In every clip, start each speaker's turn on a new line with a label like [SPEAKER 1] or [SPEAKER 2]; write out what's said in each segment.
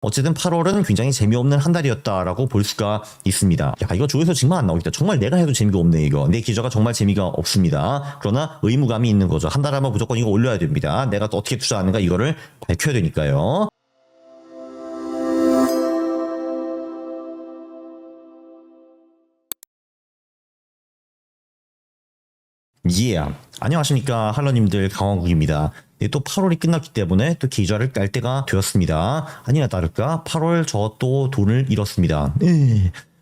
[SPEAKER 1] 어쨌든 8월은 굉장히 재미없는 한 달이었다라고 볼 수가 있습니다. 야, 이거 조회수 정말 안 나오겠다. 정말 내가 해도 재미가 없네, 이거. 내 기저가 정말 재미가 없습니다. 그러나 의무감이 있는 거죠. 한 달 하면 무조건 이거 올려야 됩니다. 내가 또 어떻게 투자하는가 이거를 밝혀야 되니까요. 예. 안녕하십니까. 할러님들 강원국입니다. 네, 또 8월이 끝났기 때문에 또 계좌를 깔 때가 되었습니다. 아니나 다를까 8월 저 또 돈을 잃었습니다.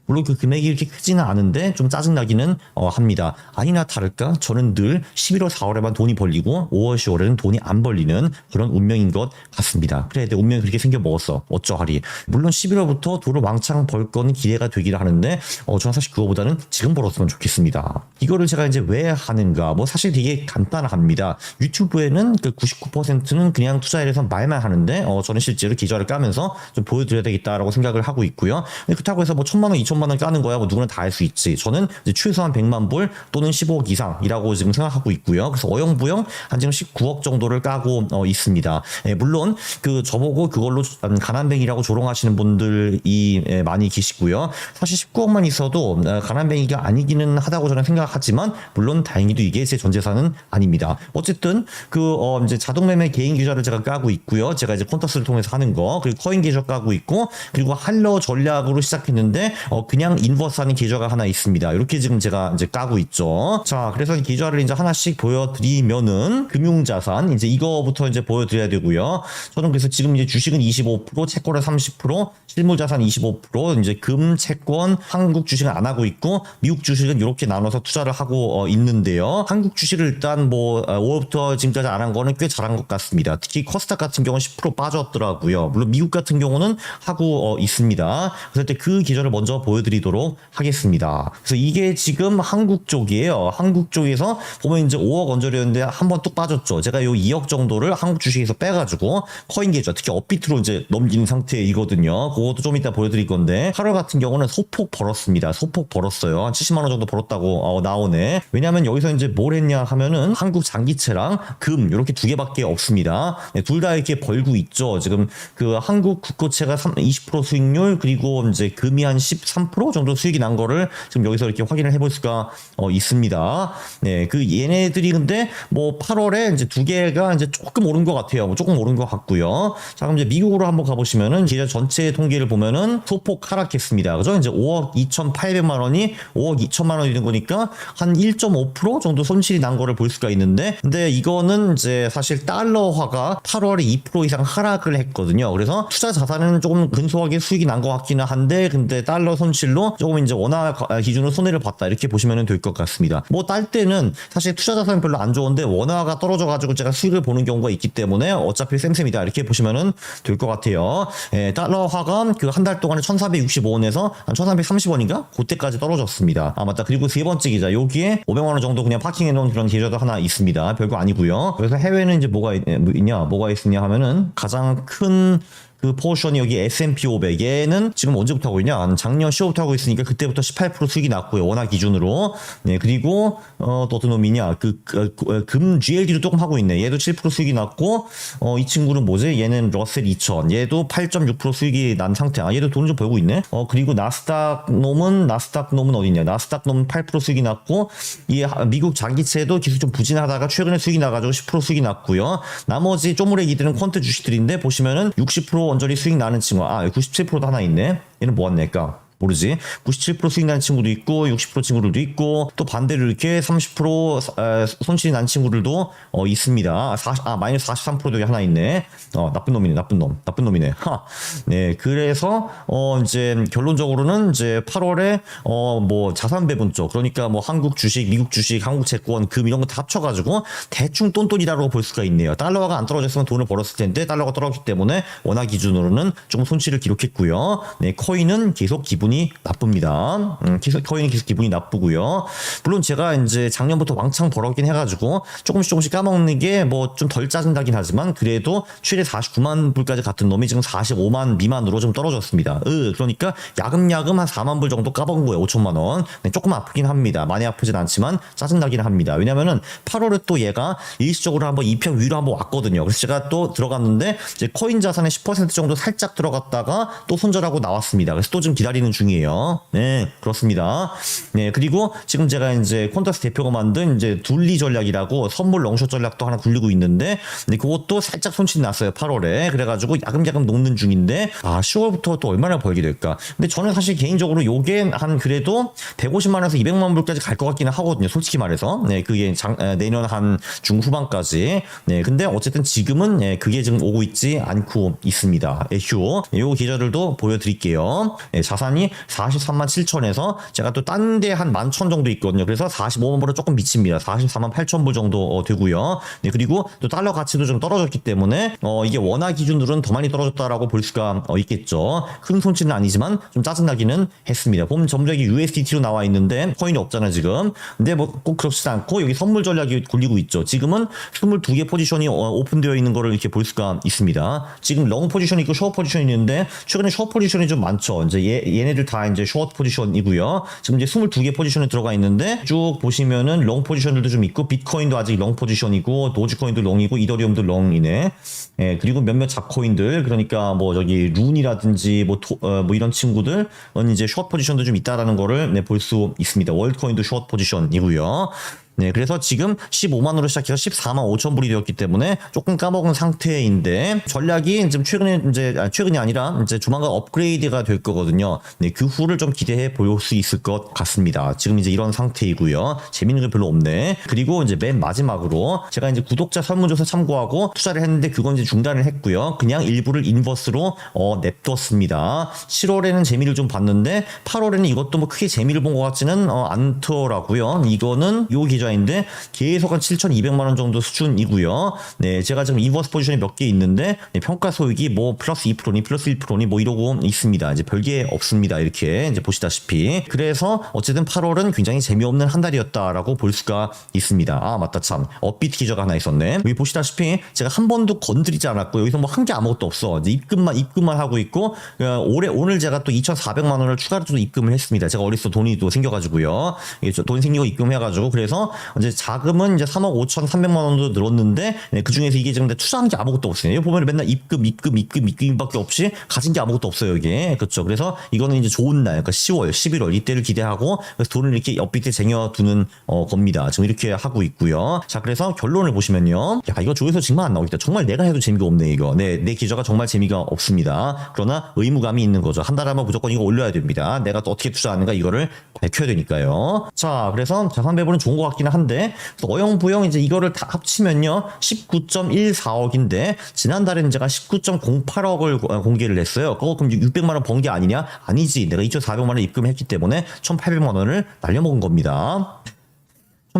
[SPEAKER 1] 네. 물론 그 금액이 이렇게 크지는 않은데 좀 짜증나기는 어, 합니다. 아니나 다를까 저는 늘 11월 4월에만 돈이 벌리고 5월 10월에는 돈이 안 벌리는 그런 운명인 것 같습니다. 그래 내 운명이 그렇게 생겨 먹었어. 어쩌하리. 물론 11월부터 돈을 왕창 벌 거는 기대가 되기를 하는데 어, 저는 사실 그거보다는 지금 벌었으면 좋겠습니다. 이거를 제가 이제 왜 하는가 뭐 사실 되게 간단합니다. 유튜브에는 그 99%는 그냥 투자에 대해서 말만 하는데 어, 저는 실제로 계좌를 까면서 좀 보여드려야 되겠다라고 생각을 하고 있고요. 그렇다고 해서 뭐 천만 원, 이천 만 원 까는 거야 뭐 누구나 다 할 수 있지. 저는 이제 최소한 100만 불 또는 15억 이상이라고 지금 생각하고 있고요. 그래서 어영부영 한 지금 19억 정도를 까고 어, 있습니다. 예, 물론 그 저보고 그걸로 가난뱅이라고 조롱하시는 분들이 예, 많이 계시고요. 사실 19억만 있어도 어, 가난뱅이가 아니기는 하다고 저는 생각하지만 물론 다행히도 이게 제 전재산은 아닙니다. 어쨌든 그 어, 이제 자동 매매 개인 계좌를 제가 까고 있고요. 제가 이제 콘터스를 통해서 하는 거 그리고 코인 계좌 까고 있고 그리고 할러 전략으로 시작했는데 어, 그냥 인버스 하는 계좌가 하나 있습니다. 이렇게 지금 제가 이제 까고 있죠. 자, 그래서 이 계좌를 이제 하나씩 보여드리면은 금융자산 이제 이거부터 이제 보여드려야 되고요. 저는 그래서 지금 이제 주식은 25%, 채권은 30%, 실물자산 25%, 이제 금, 채권, 한국 주식은 안 하고 있고 미국 주식은 이렇게 나눠서 투자를 하고 어, 있는데요. 한국 주식을 일단 뭐 어, 5월부터 지금까지 안 한 거는 꽤 잘한 것 같습니다. 특히 커스닥 같은 경우는 10% 빠졌더라고요. 물론 미국 같은 경우는 하고 어, 있습니다. 그래서 그 계좌를 먼저 보여 드리도록 하겠습니다. 그래서 이게 지금 한국 쪽이에요. 한국 쪽에서 보면 이제 5억 언저리였는데 한 번 뚝 빠졌죠. 제가 요 2억 정도를 한국 주식에서 빼가지고 커인 계좌, 특히 업비트로 이제 넘기는 상태이거든요. 그것도 좀 이따 보여드릴 건데 8월 같은 경우는 소폭 벌었습니다. 소폭 벌었어요. 한 70만 원 정도 벌었다고 어, 나오네. 왜냐하면 여기서 이제 뭘 했냐 하면은 한국 장기채랑 금 이렇게 두 개밖에 없습니다. 네, 둘다 이렇게 벌고 있죠. 지금 그 한국 국고채가 3, 20% 수익률 그리고 이제 금이 한 13% 정도 수익이 난 거를 지금 여기서 이렇게 확인을 해볼 수가 어, 있습니다. 네, 그 얘네들이 근데 뭐 8월에 이제 두 개가 이제 조금 오른 것 같아요. 뭐 조금 오른 것 같고요. 자, 그럼 이제 미국으로 한번 가보시면은 계좌 전체 통계를 보면은 소폭 하락했습니다. 그죠? 이제 5억 2,800만 원이 5억 2천만 원이 된 거니까 한 1.5% 정도 손실이 난 거를 볼 수가 있는데, 근데 이거는 이제 사실 달러화가 8월에 2% 이상 하락을 했거든요. 그래서 투자 자산은 조금 근소하게 수익이 난 것 같기는 한데, 근데 달러 손실 로 조금 이제 원화 기준으로 손해를 봤다 이렇게 보시면 될 것 같습니다. 뭐 딸 때는 사실 투자 자산은 별로 안 좋은데 원화가 떨어져가지고 제가 수익을 보는 경우가 있기 때문에 어차피 쌤쌤이다 이렇게 보시면 될 것 같아요. 예, 달러화가 그 한 달 동안에 1,465원에서 한 1,330원인가 그때까지 떨어졌습니다. 아 맞다. 그리고 세 번째 계좌 여기에 500만 원 정도 그냥 파킹해 놓은 그런 계좌도 하나 있습니다. 별거 아니고요. 그래서 해외는 이제 뭐가 있, 냐 뭐가 있느냐 하면은 가장 큰 그 포션이 여기 S&P 500 얘는 지금 언제부터 하고 있냐? 작년 10월부터 하고 있으니까 그때부터 18% 수익이 났고요. 원화 기준으로. 네, 그리고 어, 또 어떤 놈이냐? 그, 그, 그, 금 GLD도 조금 하고 있네. 얘도 7% 수익이 났고 어, 이 친구는 뭐지? 얘는 러셀 2000. 얘도 8.6% 수익이 난 상태. 아, 얘도 돈을 좀 벌고 있네. 어, 그리고 나스닥 놈은 나스닥 놈은 어디 있냐? 나스닥 놈은 8% 수익이 났고 이 미국 장기채도 기술 좀 부진하다가 최근에 수익이 나가지고 10% 수익이 났고요. 나머지 쪼무레기들은 퀀트 주식들인데 보시면은 60% 원저리 수익 나는 친구 아 97%도 하나 있네? 얘는 뭐왔네까 모르지? 97% 수익 나는 친구도 있고 60% 친구들도 있고 또 반대로 이렇게 30% 에, 손실이 난 친구들도 어, 있습니다. 40, 아 마이너스 43%도 여기 하나 있네. 어 나쁜 놈이네 나쁜 놈 나쁜 놈이네. 하. 네 그래서 어 이제 결론적으로는 이제 8월에 어 뭐 자산 배분 쪽 그러니까 뭐 한국 주식 미국 주식 한국 채권 금 이런 거 다 합쳐 가지고 대충 똔똔이라고 볼 수가 있네요. 달러가 안 떨어졌으면 돈을 벌었을 텐데 달러가 떨어졌기 때문에 원화 기준으로는 조금 손실을 기록했고요. 네 코인은 계속 기분 기분이 나쁩니다. 음, 계속 코인이 계속 기분이 나쁘고요. 물론 제가 이제 작년부터 왕창 벌었긴 해가지고 조금씩 조금씩 까먹는 게 뭐 좀 덜 짜증나긴 하지만 그래도 최대 49만 불까지 갔던 놈이 지금 45만 미만으로 좀 떨어졌습니다. 으, 그러니까 야금야금 한 4만 불 정도 까먹은 거예요. 5천만 원. 네, 조금 아프긴 합니다. 많이 아프진 않지만 짜증나긴 합니다. 왜냐면은 8월에 또 얘가 일시적으로 한번 2평 위로 한번 왔거든요. 그래서 제가 또 들어갔는데 이제 코인 자산의 10% 정도 살짝 들어갔다가 또 손절하고 나왔습니다. 그래서 또 좀 기다리는 중이에요. 네, 그렇습니다. 네, 그리고 지금 제가 이제 콘더스 대표가 만든 이제 둘리 전략이라고 선물 롱숏 전략도 하나 굴리고 있는데 근데 그것도 살짝 손실 났어요. 8월에. 그래가지고 야금야금 녹는 중인데 아 10월부터 또 얼마나 벌게 될까. 근데 저는 사실 개인적으로 요게 한 그래도 150만에서 200만 불까지 갈 것 같기는 하거든요. 솔직히 말해서. 네, 그게 장, 에, 내년 한 중후반까지. 네, 근데 어쨌든 지금은 예, 그게 지금 오고 있지 않고 있습니다. 에휴. 요 계좌들도 보여드릴게요. 예, 자산이 43만 7천에서 제가 또 딴 데 한 11,000 정도 있거든요. 그래서 45만 불은 조금 미칩니다. 44만 8천 불 정도 어, 되고요. 네, 그리고 또 달러 가치도 좀 떨어졌기 때문에 어, 이게 원화 기준으로는 더 많이 떨어졌다라고 볼 수가 어, 있겠죠. 큰 손실은 아니지만 좀 짜증나기는 했습니다. 보면 이게 USDT로 나와 있는데 코인이 없잖아 지금. 근데 뭐 꼭 그렇지 않고 여기 선물 전략이 굴리고 있죠. 지금은 22개 포지션이 어, 오픈되어 있는 거를 이렇게 볼 수가 있습니다. 지금 롱 포지션이 있고 숏 포지션이 있는데 최근에 숏 포지션이 좀 많죠. 이제 얘, 얘네 들 다 이제 숏 포지션이고요. 지금 이제 22개 포지션에 들어가 있는데 쭉 보시면은 롱 포지션들도 좀 있고 비트코인도 아직 롱 포지션이고 도지코인도 롱이고 이더리움도 롱이네. 예, 그리고 몇몇 잡코인들 그러니까 뭐 저기 룬이라든지 뭐, 토- 어, 뭐 이런 친구들은 이제 숏 포지션도 좀 있다라는 거를 네, 볼 수 있습니다. 월드코인도 숏 포지션이고요. 네, 그래서 지금 15만으로 시작해서 14만 5천 불이 되었기 때문에 조금 까먹은 상태인데 전략이 지금 최근에 이제 아, 최근이 아니라 이제 조만간 업그레이드가 될 거거든요. 네, 그 후를 좀 기대해 볼 수 있을 것 같습니다. 지금 이제 이런 상태이고요. 재밌는 게 별로 없네. 그리고 이제 맨 마지막으로 제가 이제 구독자 설문조사 참고하고 투자를 했는데 그건 이제 중단을 했고요. 그냥 일부를 인버스로 어, 냅뒀습니다. 7월에는 재미를 좀 봤는데 8월에는 이것도 뭐 크게 재미를 본 것 같지는 어, 않더라고요. 이거는 요 계좌 인데 계속 한 7,200만 원 정도 수준이고요. 네, 제가 지금 인버스 포지션이 몇 개 있는데 네, 평가 소익이 뭐 플러스 2%니 플러스 1%니 뭐 이러고 있습니다. 이제 별게 없습니다. 이렇게 이제 보시다시피 그래서 어쨌든 8월은 굉장히 재미없는 한 달이었다라고 볼 수가 있습니다. 아 맞다 참 업비트 기저가 하나 있었네. 여기 보시다시피 제가 한 번도 건드리지 않았고 여기서 뭐 한 게 아무것도 없어. 이제 입금만 입금만 하고 있고 어, 올해 오늘 제가 또 2,400만 원을 추가로 또 입금을 했습니다. 제가 어렸을 때 돈이 또 생겨가지고요. 이게 저돈 생기고 입금해가지고 그래서 이제 자금은 이제 3억 5,300만 원도 늘었는데 네, 그 중에서 이게 지금 투자한 게 아무것도 없어요. 여기 보면 맨날 입금 입금 입금 입금밖에 없이 가진 게 아무것도 없어요 이게 그렇죠. 그래서 이거는 이제 좋은 날, 그러니까 10월, 11월 이때를 기대하고 그래서 돈을 이렇게 옆밑에 쟁여두는 어, 겁니다. 지금 이렇게 하고 있고요. 자 그래서 결론을 보시면요. 야 이거 조회수 정말 안 나오겠다. 정말 내가 해도 재미가 없네 이거. 네, 내 계좌가 정말 재미가 없습니다. 그러나 의무감이 있는 거죠. 한 달에 한번 무조건 이거 올려야 됩니다. 내가 또 어떻게 투자하는가 이거를 밝혀야 되니까요. 자 그래서 자산 배분은 좋은 것 같 기는 한데 어영 부영 이제 이거를 다 합치면요 19.14억인데 지난달에는 제가 19.08억을 공개를 했어요. 그거 그럼 600만 원 번 게 아니냐? 아니지. 내가 2,400만 원 입금했기 때문에 1,800만 원을 날려먹은 겁니다.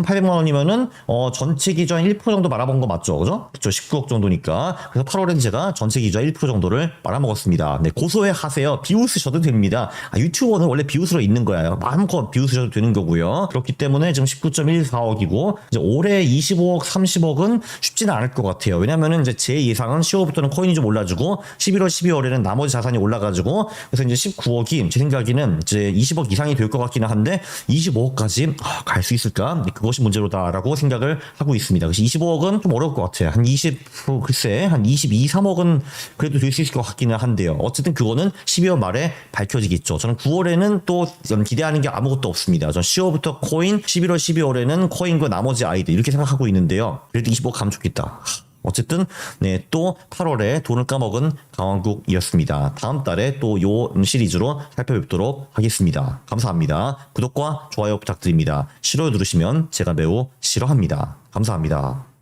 [SPEAKER 1] 1,800만 원이면은 어 전체 기저 한 1% 정도 말아본 거 맞죠? 그죠? 그쵸 19억 정도니까. 그래서 8월엔 제가 전체 기저 1% 정도를 말아먹었습니다. 네, 고소해 하세요. 비웃으셔도 됩니다. 아, 유튜버는 원래 비웃으러 있는 거예요. 마음껏 비웃으셔도 되는 거고요. 그렇기 때문에 지금 19.14억이고 이제 올해 25억, 30억은 쉽지는 않을 것 같아요. 왜냐면은 이제 제 예상은 10월부터는 코인이 좀 올라주고 11월, 12월에는 나머지 자산이 올라가지고 그래서 이제 19억이 제 생각에는 이제 20억 이상이 될 것 같기는 한데 25억까지 아, 갈수 있을까? 그것이 문제로다라고 생각을 하고 있습니다. 그래서 25억은 좀 어려울 것 같아요. 한 20, 글쎄, 한 22, 3억은 그래도 될 수 있을 것 같기는 한데요. 어쨌든 그거는 12월 말에 밝혀지겠죠. 저는 9월에는 또 기대하는 게 아무것도 없습니다. 전 10월부터 코인, 11월, 12월에는 코인과 나머지 아이들 이렇게 생각하고 있는데요. 그래도 25억 가면 좋겠다. 어쨌든 네, 또 8월에 돈을 까먹은 강원국이었습니다. 다음 달에 또 요 시리즈로 살펴뵙도록 하겠습니다. 감사합니다. 구독과 좋아요 부탁드립니다. 싫어요 누르시면 제가 매우 싫어합니다. 감사합니다.